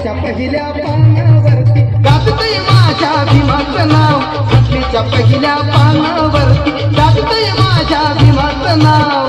घटनेच्या पहिल्या पानावरती. गाजतय माझ्या भीमाचं नाव. घटनेच्या पहिल्या पानावरती. गाजतय माझ्या भीमाचं नाव.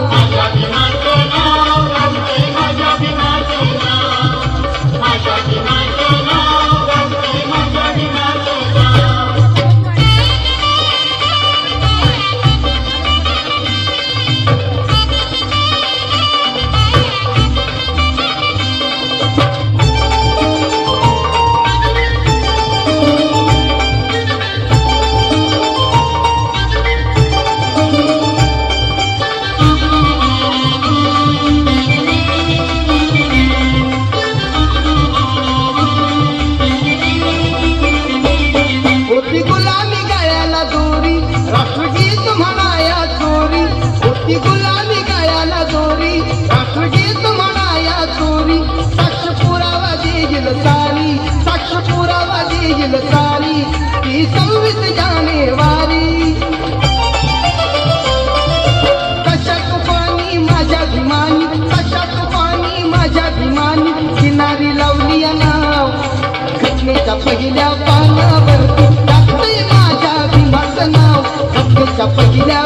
पुरावा देईल सारी ती सव्वीस जानेवारी कशात पाणी माझ्या भिमानी कशात पाणी माझ्या भिमानी किनारी लावली नाव घटनेच्या पहिल्या पानावर टाकते माझ्या भीमाचं नाव घटनेच्या पहिल्या